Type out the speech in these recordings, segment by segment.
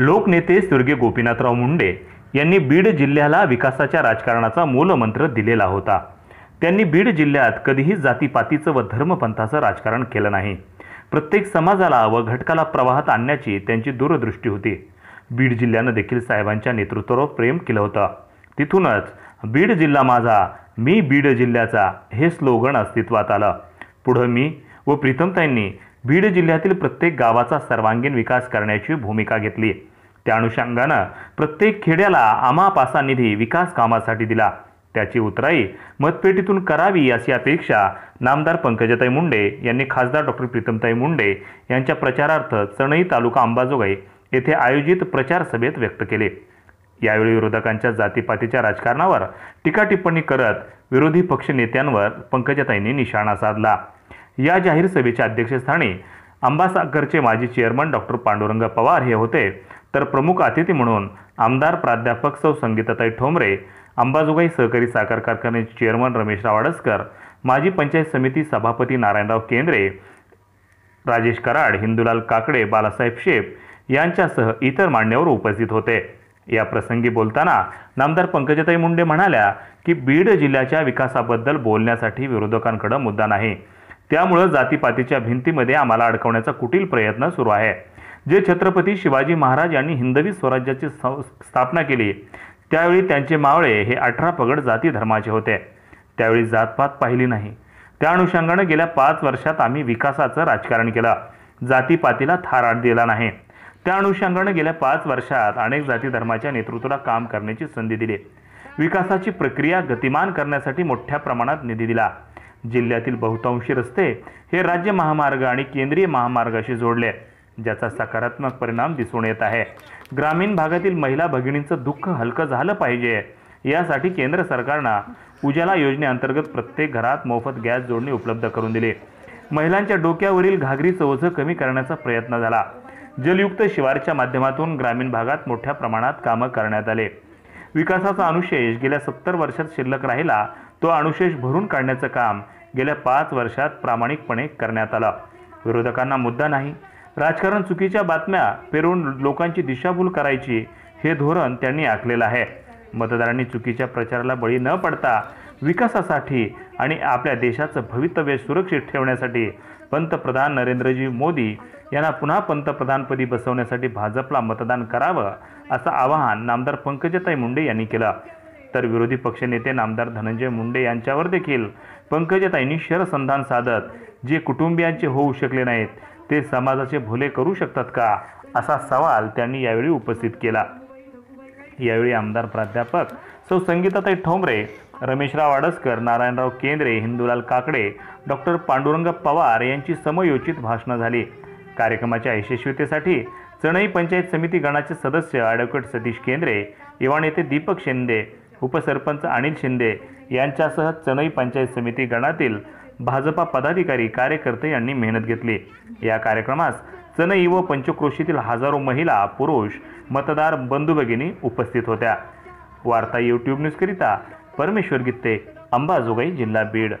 लोकनेते स्वर्गीय गोपीनाथराव मुंडे यांनी बीड जिल्ह्याला विकासाच्या राजकारणाचा मूलमंत्र दिलेला होता. त्यांनी बीड जिल्ह्यात कधीही जातीपातीचं व धर्मपंथाचं राजकारण केलं नाही. प्रत्येक समाजाला व घटकाला प्रवाहात आणण्याची त्यांची दूरदृष्टी होती. बीड जिल्ह्यानं देखील साहेबांच्या नेतृत्वावर प्रेम केलं होतं. तिथूनच बीड जिल्हा माझा मी बीड जिल्ह्याचा हे स्लोगन अस्तित्वात आलं. पुढं मी व प्रीतमताईंनी बीड जिल्ह्यातील प्रत्येक गावाचा सर्वांगीण विकास करण्याची भूमिका घेतली. त्या अनुषंगानं प्रत्येक खेड्याला आमापासा निधी विकास कामासाठी दिला. त्याची उतराई मतपेटीतून करावी अशी अपेक्षा नामदार पंकजाताई मुंडे यांनी खासदार डॉक्टर प्रीतमताई मुंडे यांच्या प्रचारार्थ चणई तालुका अंबाजोगाई येथे आयोजित प्रचार सभेत व्यक्त केले. यावेळी विरोधकांच्या जातीपातीच्या राजकारणावर टीका टिप्पणी करत विरोधी पक्ष नेत्यांवर पंकजाताईंनी निशाणा साधला. या जाहीर सभेच्या अध्यक्षस्थानी अंबासागरचे माजी चेअरमन डॉक्टर पांडुरंग पवार हे होते. तर प्रमुख अतिथी म्हणून आमदार प्राध्यापक सौ संगीताताई ठोंबरे अंबाजोगाई सहकारी साखर कारखान्याचे चेअरमन रमेशराव रावाडसकर माजी पंचायत समिती सभापती नारायणराव केंद्रे राजेश कराड हिंदूलाल काकडे बालासाहेब शेप यांच्यासह इतर मान्यवर उपस्थित होते. या प्रसंगी बोलताना नामदार पंकजताई मुंडे म्हणाल्या की बीड जिल्ह्याच्या विकासाबद्दल बोलण्यासाठी विरोधकांकडे मुद्दा नाही. त्यामुळं जातीपातीच्या भिंतीमध्ये आम्हाला अडकवण्याचा कुटील प्रयत्न सुरू आहे. जे छत्रपती शिवाजी महाराज यांनी हिंदवी स्वराज्याची सं- स्थापना केली. त्यावेळी त्यांचे मावळे हे अठरा पगड जाती धर्माचे होते. त्यावेळी जातपात पाहिली नाही. त्या अनुषंगानं गेल्या पाच वर्षात आम्ही विकासाचं राजकारण केलं. जातीपातीला थाराट दिला नाही. त्या अनुषंगानं गेल्या पाच वर्षात अनेक जाती धर्माच्या नेतृत्वाला काम करण्याची संधी दिली. विकासाची प्रक्रिया गतिमान करण्यासाठी मोठ्या प्रमाणात निधी दिला. जिल्ह्यातील बहुतांशी रस्ते हे राज्य महामार्ग आणि केंद्रीय महामार्गाशी जोडले. ज्याचा सकारात्मक परिणाम दिसून येत आहे. ग्रामीण भागातील महिला भगिनींचं दुःख हलकं झालं पाहिजे. यासाठी केंद्र सरकारनं उजाला योजनेअंतर्गत प्रत्येक घरात मोफत गॅस जोडणी उपलब्ध करून दिली. महिलांच्या डोक्यावरील घागरीचं ओझं कमी करण्याचा प्रयत्न झाला. जलयुक्त शिवारच्या माध्यमातून ग्रामीण भागात मोठ्या प्रमाणात कामं करण्यात आले. विकासाचा अनुशेष गेल्या सत्तर वर्षात शिल्लक राहिला तो अनुशेष भरून काढण्याचं काम गेल्या पाच वर्षात प्रामाणिकपणे करण्यात आलं. विरोधकांना मुद्दा नाही राजकारण चुकीच्या बातम्या पेरून लोकांची दिशाभूल करायची हे धोरण त्यांनी आखलेलं आहे. मतदारांनी चुकीच्या प्रचाराला बळी न पडता विकासासाठी आणि आपल्या देशाचं भवितव्य सुरक्षित ठेवण्यासाठी पंतप्रधान नरेंद्रजी मोदी यांना पुन्हा पंतप्रधानपदी बसवण्यासाठी भाजपला मतदान करावं असं आवाहन नामदार पंकजताई मुंडे यांनी केलं. तर विरोधी पक्षनेते नामदार धनंजय मुंडे यांच्यावर देखील पंकजताईंनी शरसंधान साधत जे कुटुंबियांचे होऊ शकले नाहीत ते समाजाचे भुले करू शकतात का असा सवाल त्यांनी यावेळी उपस्थित केला. यावेळी आमदार प्राध्यापक सौ संगीताताई ठोंबरे रमेशराव आडसकर नारायणराव केंद्रे हिंदूलाल काकडे डॉक्टर पांडुरंग पवार यांची समयोचित भाषणं झाली. कार्यक्रमाच्या यशस्वीतेसाठी चणई पंचायत समिती गणाचे सदस्य ॲडव्होकेट सतीश केंद्रे इवाण नेते दीपक शिंदे उपसरपंच अनिल शिंदे यांच्यासह चणई पंचायत समिती गणातील भाजपा पदाधिकारी कार्यकर्ते यांनी मेहनत घेतली. या कार्यक्रमास चनई व पंचक्रोशीतील हजारो महिला पुरुष मतदार बंधू भगिनी उपस्थित होत्या. वार्ता यूट्यूब न्यूजकरिता परमेश्वर गित्ते अंबाजोगाई जिल्हा बीड.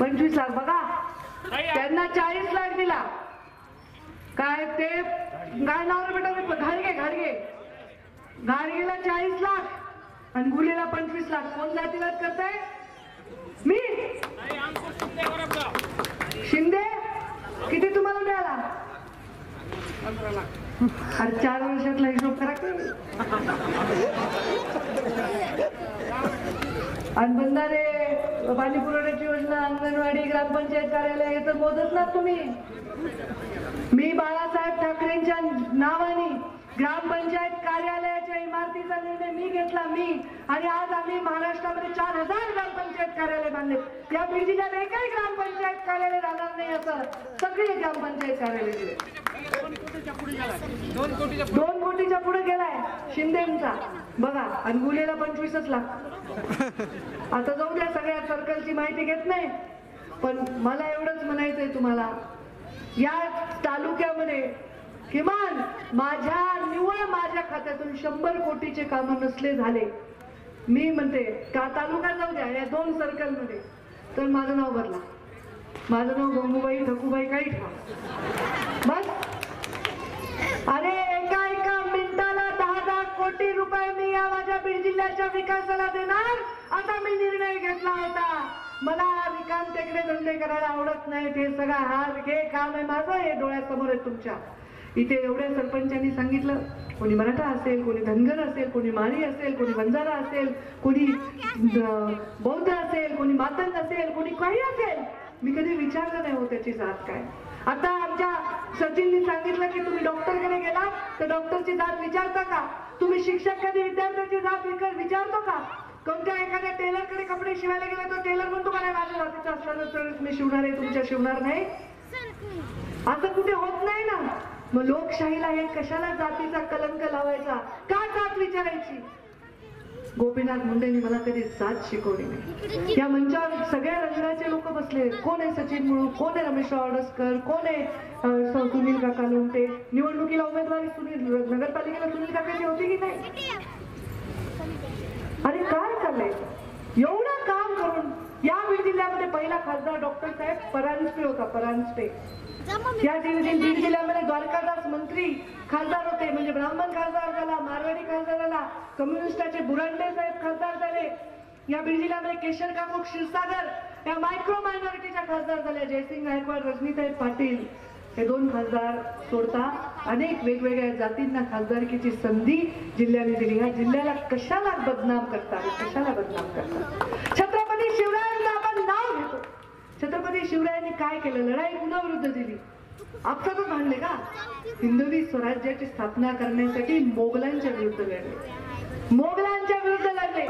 पंचवीस लाख बघा. त्यांना चाळीस लाख दिला. काय ते? काय नाव बेटा घाडगे घाडगे घाडगेला चाळीस लाख. आणि गुलीला पंचवीस लाख. कोण जातीवाद करताय? मी. शिंदे? किती तुम्हाला मिळाला? अरे चार वर्षातला हिशोब करा आणि बंधारे पाणी पुरवठ्याची योजना अंगणवाडी ग्रामपंचायत कार्यालय हे तर मोजत ना तुम्ही. मी बाळासाहेब ठाकरेंच्या नावाने ग्रामपंचायत कार्यालयाच्या इमारतीचा निर्णय मी घेतला मी. आणि आज आम्ही महाराष्ट्रामध्ये चार हजार ग्रामपंचायत कार्यालय बांधले या बीड जिल्ह्यात एकही ग्रामपंचायत कार्यालय राहणार नाही असं सगळे ग्रामपंचायत कार्यालय दिले. दोन कोटीच्या पुढे गेलाय शिंदेचा. बघा आणि गुलेला पंचवीसच लाख. आता जाऊ द्या सगळ्या सर्कलची माहिती घेत नाही. पण मला एवढंच म्हणायचंय तुम्हाला या तालुक्यामध्ये किमान माझ्या निव्वळ माझ्या खात्यातून शंभर कोटीचे काम नसले झाले. मी म्हणते का तालुका जाऊ द्या या दोन सर्कलमध्ये तर माझं नाव भरला माझं नाव गंगूबाई ठकूबाई काही ठेवा. बस. अरे एका एका मिनिटाला दहा दहा कोटी रुपये मी या माझ्या बीड जिल्ह्याच्या विकासाला देणार? असा मी निर्णय घेतला होता. मला रिकाम तेकडे धंदे करायला आवडत नाही ते सगळा हार घे काम आहे माझं हे डोळ्यासमोर आहे तुमच्या. इथे एवढ्या सरपंचांनी सांगितलं कोणी मराठा असेल कोणी धनगर असेल कोणी माळी असेल कोणी बंजारा असेल कोणी बौद्ध असेल कोणी मातंग असेल कोणी काही असेल. मी कधी विचारलं नाही हो त्याची जात काय. आता आमच्या सचिननी सांगितलं की तुम्ही डॉक्टरकडे गेला तर डॉक्टरची जात विचारता का? तुम्ही शिक्षक कधी विद्यार्थ्याची जात विचारतो का? कोणत्या एखाद्या टेलरकडे कपडे शिवायला गेला तर टेलर म्हणतो का नाही माझ्या जातीचं असलं तर मी शिवणार आहे तुमच्या शिवणार नाही. असं कुठे होत नाही ना. मग लोकशाहीला हे कशाला जातीचा कलंक लावायचा? का जात विचारायची? गोपीनाथ मुंडेंनी मला कधी जात शिकवली नाही. या मंचावर सगळ्या रंगाचे लोक बसले. कोण आहे सचिन मुळू? कोण आहे रमेश ऑर्डसकर कोण आहे सुनील काका लोमटे निवडणुकीला उमेदवारी सुनील नगरपालिकेला सुनील काकाची होती की नाही? अरे काय चाललंय? एवढं काम करून या बीड जिल्ह्यामध्ये पहिला खासदार डॉक्टर साहेब परांजपे होता परांजपे. या बीड जिल्ह्यामध्ये द्वारकादास मंत्री खासदार होते म्हणजे ब्राह्मण खासदार झाला मारवाडी खासदार झाला कम्युनिस्टाचे बुरांडे साहेब खासदार झाले. या बीड जिल्ह्यामध्ये केशर काकू क्षीरसागर या मायक्रो मायनॉरिटीच्या खासदार झाल्या जयसिंग गायकवाड रजनीताई पाटील. हे दोन खासदार सोडता अनेक वेगवेगळ्या जातींना खासदारकीची संधी जिल्ह्याने दिली. ह्या जिल्ह्याला कशाला बदनाम करतात कशाला बदनाम करतात छत्रपती शिवरायांचं आपण नाव घेतो छत्रपती शिवरायांनी काय केलं? लढाई कुणाविरुद्ध दिली. आपसातच भांडले का? हिंदवी स्वराज्याची स्थापना करण्यासाठी मोगलांच्या विरुद्ध लढले. मोगलांच्या विरुद्ध लढले.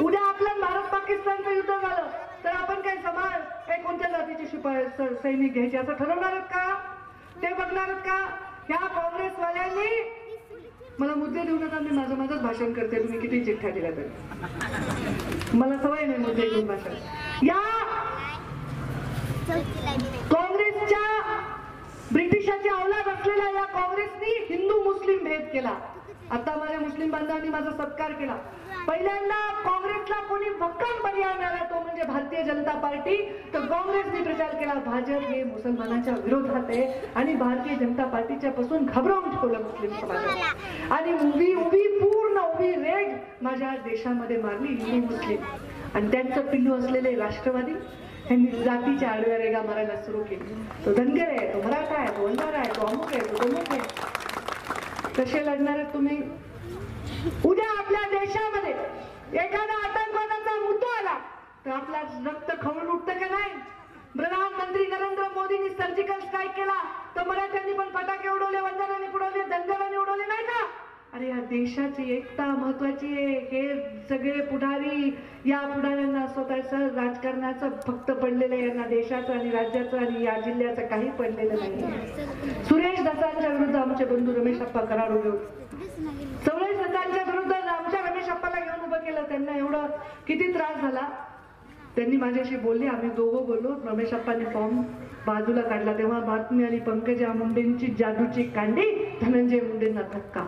उद्या आपलं भारत पाकिस्तानचं युद्ध झालं. तर आपण काय समाज काय कोणत्या जातीचे शिपाय स- सैनिक घ्यायचे असं ठरवणार आहेत का? ते बघणार का? ह्या काँग्रेसवाल्यांनी मला मुद्दे देऊ नका मी माझं माझंच भाषण करते. तुम्ही किती चिठ्ठ्या दिल्या तरी. मला सवय नाही मुद्दे घेऊन भाषण. या काँग्रेसच्या ब्रिटिशाची अवलाद असलेल्या या काँग्रेसनी हिंदू मुस्लिम भेद केला. आता माझ्या मुस्लिम बांधवांनी माझा सत्कार केला. पहिल्यांदा काँग्रेसला कोणी भक्कम पर्याय मिळाला तो म्हणजे भारतीय जनता पार्टी. तर काँग्रेसने प्रचार केला. भाजप हे मुसलमानांच्या विरोधात आहे आणि भारतीय जनता पार्टीच्या पासून घबरावून ठेवलं मुस्लिम समाजाला आणि उभी उभी पूर्ण उभी रेग माझ्या देशामध्ये मारली हिंदू मुस्लिम. आणि त्यांचं पिल्लू असलेले राष्ट्रवादी त्यांनी जातीच्या आडव्या रेगा मारायला सुरू केली. तो धनगर आहे तो मराठा आहे तो अंधारा आहे तो अमुक आहे तो तमुक आहे. तसे लढणार आहेत तुम्ही? उद्या आपल्या देशामध्ये एखादा आतंकवादाचा मुद्दा आला तर आपला रक्त खवळून उठतं का नाही? प्रधानमंत्री नरेंद्र मोदींनी सर्जिकल स्ट्राईक केला तर मराठ्यांनी पण फटाके उडवले वंजारांनी उडवले दंगलांनी उडवले नाही का? अरे या देशाची एकता महत्वाची आहे. हे सगळे पुढारी या पुढाऱ्यांना स्वतःचं राजकारणाचं फक्त पडलेलं आहे. यांना देशाचं आणि राज्याचं आणि या जिल्ह्याचं काही पडलेलं नाही. सुरेश दत्तांच्या विरुद्ध आमचे बंधू रमेश अप्पा करार उभे होते. सुरेश विरुद्ध आमच्या रमेश अप्पाला घेऊन उभं केलं. त्यांना एवढं किती त्रास झाला? त्यांनी माझ्याशी बोलले. आम्ही दोघं बोललो. रमेश अप्पांनी फॉर्म बाजूला काढला. तेव्हा बातमी आणि पंकजा मुंडेंची जादूची कांडी धनंजय मुंडेंना धक्का.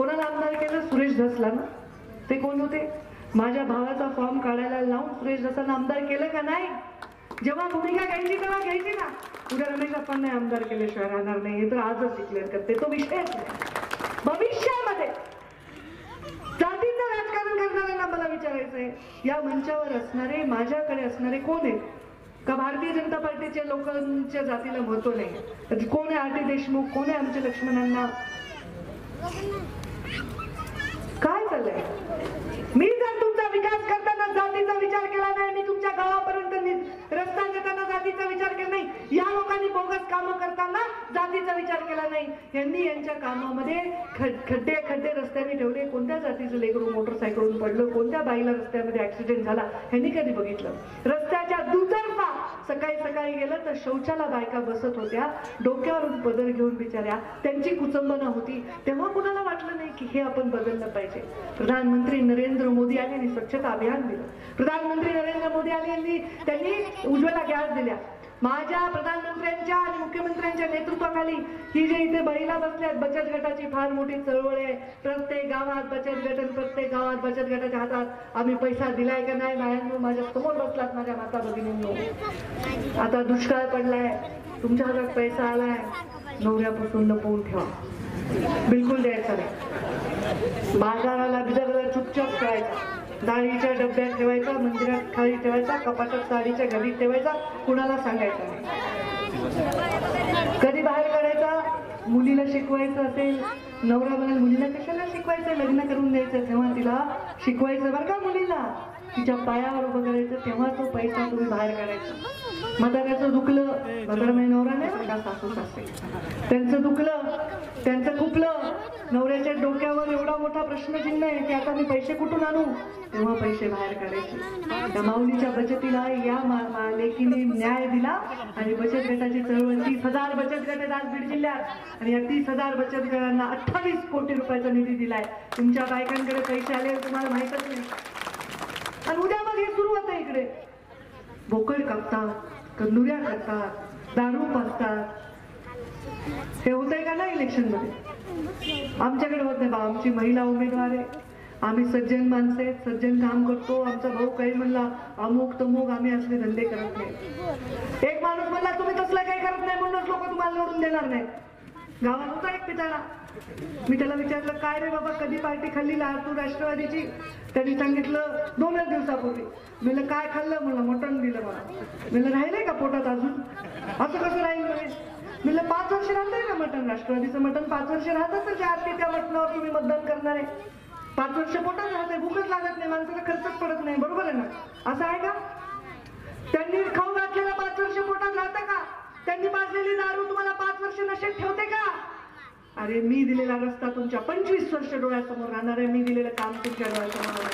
कोणाला आमदार केलं? सुरेश धसला ना ते कोण होते? माझ्या भावाचा फॉर्म काढायला लावून सुरेश धसांना आमदार केलं का नाही? जेव्हा भूमिका घ्यायची तेव्हा घ्यायची ना. उद्या रमेश आपण नाही आमदार केल्याशिवाय राहणार नाही. हे तर आजच डिक्लेअर करते. तो विषयच नाही. भविष्यामध्ये जातीचं राजकारण करणाऱ्यांना मला विचारायचंय. या मंचावर असणारे माझ्याकडे असणारे कोण आहेत? का भारतीय जनता पार्टीच्या लोकांच्या जातीला महत्त्व नाही? कोण आहे आर टी देशमुख? कोण आहे आमच्या लक्ष्मणांना? काय चाललंय? मी जर तुमचा विकास करताना जातीचा विचार केला नाही मी तुमच्या गावापर्यंत करताना जातीचा विचार केला नाही. या लोकांनी बोगस कामं करताना जातीचा विचार केला नाही. यांनी यांच्या कामामध्ये खड्डे खड्डे रस्त्याने ठेवले. कोणत्या जातीचं लेकरू मोटरसायकलून पडलं? कोणत्या बाईला रस्त्यामध्ये ऍक्सिडेंट झाला? ह्यांनी कधी बघितलं? रस्त्याच्या दुतर्फा सकाळी सकाळी गेलं तर शौचाला बायका बसत होत्या. डोक्यावरून बदल घेऊन बिचाऱ्या. त्यांची कुचंबना होती. तेव्हा कुणाला वाटलं नाही की हे आपण बदललं पाहिजे? प्रधानमंत्री नरेंद्र मोदी यांनी आणि स्वच्छता अभियान दिलं. प्रधानमंत्री नरेंद्र मोदी यांनी त्यांनी उज्ज्वला गॅस दिल्या. माझ्या प्रधानमंत्र्यांच्या आणि मुख्यमंत्र्यांच्या नेतृत्वाखाली ही जे इथे महिला बसल्यात बचत गटाची फार मोठी चळवळ आहे. प्रत्येक गावात बचत गट आणि प्रत्येक गावात बचत गटाच्या हातात आम्ही पैसा दिलाय का नाही बायांनो माझ्यासमोर बसलात माझ्या माता भगिनींनी. आता दुष्काळ पडलाय. तुमच्या हातात पैसा आलाय. नवऱ्यापासून लपवून ठेवा. बिलकुल द्यायचा नाही. बाजाराला बिजाराला चुपचाप करायचा डाळीच्या डब्यात ठेवायचा मंदिरात खाली ठेवायचा कपाटात साडीच्या घरी ठेवायचा कुणाला सांगायचं कधी बाहेर काढायचा? मुलीला शिकवायचं असेल नवरा म्हणाल मुलीला कशाला शिकवायचं? लग्न करून द्यायचं तेव्हा तिला शिकवायचं बरं का मुलीला? तिच्या पायावर उभं करायचं तेव्हा तो पैसा तुम्ही बाहेर काढायचा. म्हाताऱ्याचं दुखलं म्हातारा म्हणजे नवरा नाही का सासू सासरे? त्यांचं दुखलं त्यांचं खुपलं. नवऱ्याच्या डोक्यावर एवढा मोठा प्रश्नचिन्ह आहे की आता मी पैसे कुठून आणू? तेव्हा पैसे बाहेर काढायचे. त्या माऊलीच्या बचतीला या लेखीने न्याय दिला आणि बचत गटाची चळवळ तीस हजार बचत गट आहेत आज बीड जिल्ह्यात. आणि या तीस हजार बचत गटांना अठ्ठावीस कोटी रुपयाचा निधी दिलाय. तुमच्या बायकांकडे पैसे आले तुम्हाला माहितच नाही. आणि उद्या मग हे सुरू होतं इकडे. बोकड कापतात कंदुऱ्या करतात दारू पाजतात. हे होतंय का नाही इलेक्शनमध्ये आमच्याकडे होत नाही बा. आमची महिला उमेदवार आहे. आम्ही सज्जन माणसे सज्जन काम करतो. आमचा भाऊ काही म्हणला अमुक तमुक आम्ही असले धंदे करत नाही. एक माणूस म्हणला तुम्ही तसलं काही करत नाही म्हणूनच लोक तुम्हाला निवडून देणार नाही. गावात होता एक पिताळा मी त्याला विचारलं काय रे बाबा कधी पार्टी खाल्ली तू राष्ट्रवादीची? त्यांनी सांगितलं दोनच दिवसापूर्वी. म्हणलं काय खाल्लं? मला मटण दिलं मला. म्हणलं राहिलंय का पोटात अजून? असं कसं राहील म्हणे? म्हणलं पाच वर्ष राहतंय ना मटण राष्ट्रवादीचं मटण पाच वर्ष राहत असेल त्या आरती त्या मटणावर तुम्ही मतदान करणार आहे. पाच वर्ष पोटात राहते भूकच लागत नाही माणसाला खर्चच पडत नाही बरोबर आहे ना? असं आहे का? त्यांनी खाऊ घातलेला पाच वर्ष पोटात राहतं का? त्यांनी पाजलेली दारू तुम्हाला पाच वर्ष नशेत ठेवते का? अरे मी दिलेला रस्ता तुमच्या पंचवीस वर्ष डोळ्यासमोर राहणार आहे. मी दिलेलं काम तुमच्या डोळ्यासमोर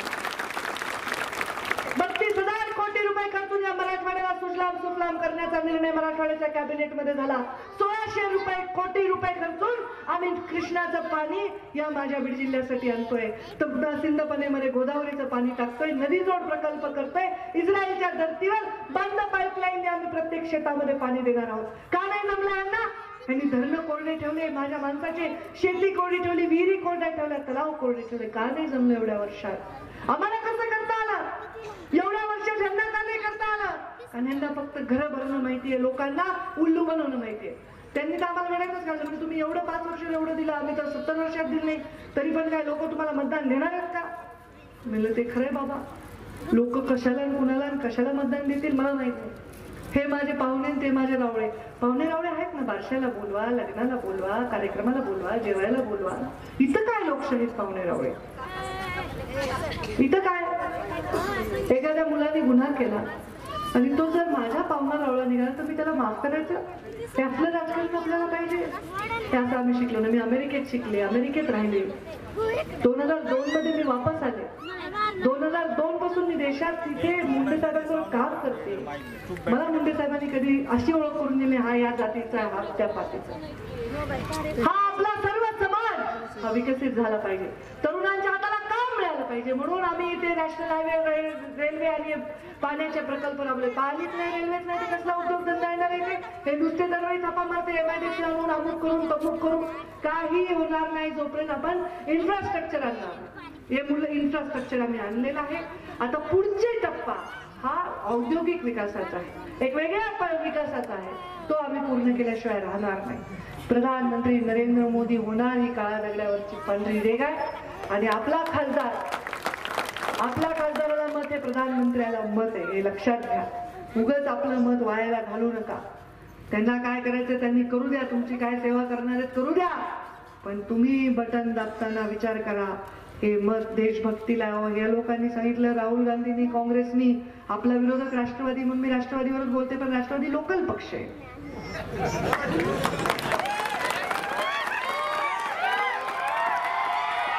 बत्तीस हजार कोटी रुपये खर्चून या मराठवाड्याला सुजलाम सुफलाम करण्याचा निर्णय मराठवाड्याच्या कॅबिनेटमध्ये झाला. सोळाशे रुपये कोटी रुपये खर्चून आम्ही कृष्णाचं पाणी या माझ्या बीड जिल्ह्यासाठी आणतोय. तर सिंधपनेमध्ये गोदावरीचं पाणी टाकतोय नदी जोड प्रकल्प करतोय इस्रायलच्या धर्तीवर बंद पाईपलाईनने आम्ही प्रत्येक शेतामध्ये पाणी देणार आहोत. का नाही जमलं अण्णा? त्यांनी धरणं कोरडे ठेवले माझ्या माणसाचे शेती कोरडी ठेवली विहिरी कोरड्या ठेवल्या तलाव कोरडे ठेवले. का नाही जमलं एवढ्या वर्षात? आम्हाला कसं करता आलं? एवढ्या वर्षात यांना का नाही करता आलं? कारण यांना फक्त घरं भरणं माहितीये लोकांना उल्लू बनवणं माहितीये त्यांनी तर आम्हाला वेळातच घाललं म्हणजे तुम्ही एवढं पाच वर्ष एवढं दिलं आम्ही तर सत्तर वर्षात दिलं नाही. तरी पण काय लोक तुम्हाला मतदान देणार आहेत का? म्हणलं ते खरंय बाबा. लोक कशाला कुणाला आणि कशाला मतदान देतील मला माहिती आहे हे माझे पाहुणे आणि ते माझे रावळे. पाहुणे रावळे आहेत ना बारशाला बोलवा लग्नाला बोलवा कार्यक्रमाला बोलवा जेवायला बोलवा. इथं काय लोकशाहीत पाहुणे रावळे? इथं काय? एखाद्या मुलाने गुन्हा केला आणि तो जर माझ्या पाहुणा रावळा निघाला तर मी त्याला माफ करायचं? ते आपलं राजकारण आपल्याला पाहिजे. त्याचं आम्ही शिकलो ना मी अमेरिकेत शिकले अमेरिकेत राहिले. दोन हजार दोन मध्ये मी वापस आले. दोन हजार दोन पासून मी देशात तिथे मुंडे साहेबांसोबत काम करते. मला मुंडे साहेबांनी कधी अशी ओळख करून दिली हा या जातीचा हा त्या पातीचा. हा आपला सर्व समाज हा विकसित झाला पाहिजे. तरुणांच्या हाताला काम मिळालं पाहिजे. म्हणून आम्ही इथे नॅशनल हायवे रेल्वे आणि पाण्याचे प्रकल्प राबवले पाणीच नाही रेल्वेच नाही कसला उद्योगधंदा येणार आहे हे नुसते दरवेळी थापा मारते एमआयडीसी आणून अमुक करून तमुक करून. काही होणार नाही जोपर्यंत आपण इन्फ्रास्ट्रक्चर आणणार हे मुलं इन्फ्रास्ट्रक्चर आम्ही आणलेलं आहे. आता पुढचे टप्पा हा औद्योगिक विकासाचा आहे. एक वेगळ्या प- विकासाचा आहे. तो आम्ही पूर्ण केल्याशिवाय राहणार नाही. प्रधानमंत्री नरेंद्र मोदी होणार ही काळा लागल्यावरची पांढरी रेग आहे. आणि आपला खासदार आपल्या खासदाराला मत आहे प्रधानमंत्र्याला मत आहे हे लक्षात घ्या. उगच आपलं मत वायाला घालू नका. त्यांना काय करायचं त्यांनी करू द्या. तुमची काय सेवा करणार आहेत करू द्या. पण तुम्ही बटन दाबताना विचार करा. हे मत देशभक्तीला या लोकांनी सांगितलं राहुल गांधींनी काँग्रेसनी आपला विरोधक राष्ट्रवादी म्हणून मी राष्ट्रवादीवरच बोलते पण राष्ट्रवादी लोकल पक्ष आहे.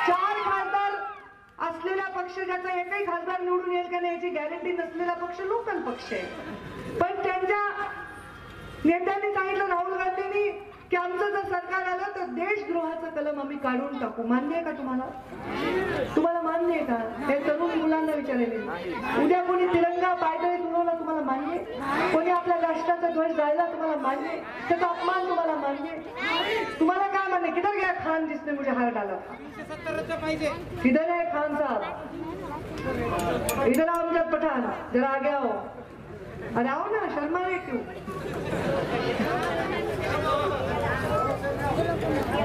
चार खासदार असलेला पक्ष ज्याचा एकही खासदार निवडून येईल का नाही याची गॅरंटी नसलेला पक्ष लोकल पक्ष आहे. पण त्यांच्या नेत्यांनी सांगितलं राहुल गांधींनी की आमचं जर सरकार आलं तर देशद्रोहाचं कलम आम्ही काढून टाकू. मान्य आहे का तुम्हाला? तुम्हाला मान्य आहे का? हे तरुण मुलांना विचारले उद्या कोणी तिरंगा पायदळी तुरवला तुम्हाला मान्य कोणी आपल्या राष्ट्राचा ध्वज जाळला तुम्हाला मान्य त्याचा अपमान तुम्हाला मान्य तुम्हाला काय मान्य किधर गया खान दिसते मुझे हार डाला? पाहिजे किधर आहे खान साहेब। इधर आमच्या पठाण जरा आग्या आओ। अरे आओ ना शर्मा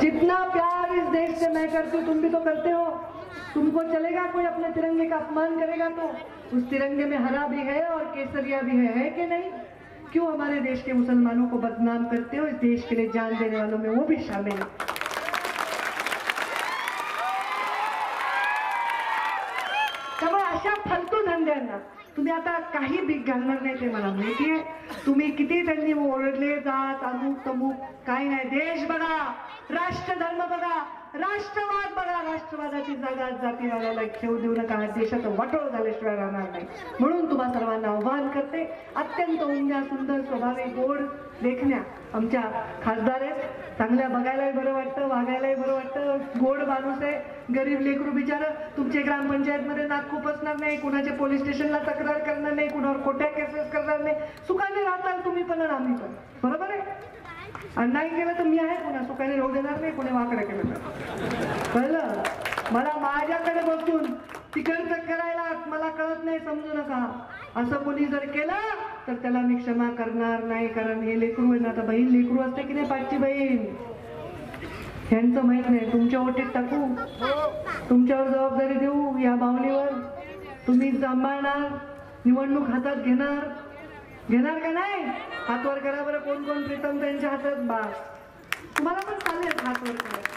जितना प्यार इस देश से मैं करती हूँ, तुम भी तो करते हो। तुमको चलेगा कोई अपने तिरंगे का अपमान करेगा तो? उस तिरंगे में हरा भी है और केसरिया भी है है कि नहीं? क्यों हमारे देश के मुसलमानों को बदनाम करते हो? इस देश के लिए जान देने वालों में वो भी शामिल। है तुम्ही आता काही भीक घालणार नाही ते मला माहितीये तुम्ही किती त्यांनी ओरडले जात, अमुक, तमुक, काही नाही देश बघा राष्ट्रधर्म बघा राष्ट्रवाद बघा राष्ट्रवादाची जागा जातीवादाला खेळू देऊ नका हा देशात वाटोळ झाल्याशिवाय राहणार नाही. म्हणून तुम्हा सर्वांना आव्हान करते अत्यंत उंद्या सुंदर स्वभावे गोड लेखण्या आमच्या खासदार आहेत. चांगल्या बघायलाही बरं वाटतं वागायलाही बरं वाटतं. गोड माणूस आहे गरीब लेकरू बिचार. तुमचे ग्रामपंचायतमध्ये नाक खुपसणार नाही कुणाच्या पोलीस स्टेशनला तक्रार करणार नाही कुणावर खोट्या केसेस करणार नाही. सुखाने राहताल तुम्ही पण आम्ही पण. बरोबर आहे? आणि नाही केलं तर मी आहे पुन्हा. सुखाने राहू देणार नाही कोणी वाकडं केलं तर. कळलं? मला माझ्याकडे बसून तिकडचं करायला मला कळत नाही समजू नका असं कोणी जर केलं तर त्याला मी क्षमा करणार नाही कारण हे लेकरू आहे ना आता बहीण लेकरू असते की नाही पाठची बहीण? ह्यांचं माहीत नाही. तुमच्या ओटीत टाकू? तुमच्यावर जबाबदारी देऊ? या बावलीवर? तुम्ही सांभाळणार? निवडणूक हातात घेणार? घेणार का नाही? हातवर करा बरं कोण कोण प्रीतम त्यांच्या हातात? बा तुम्हाला पण चालेल हातवर करा.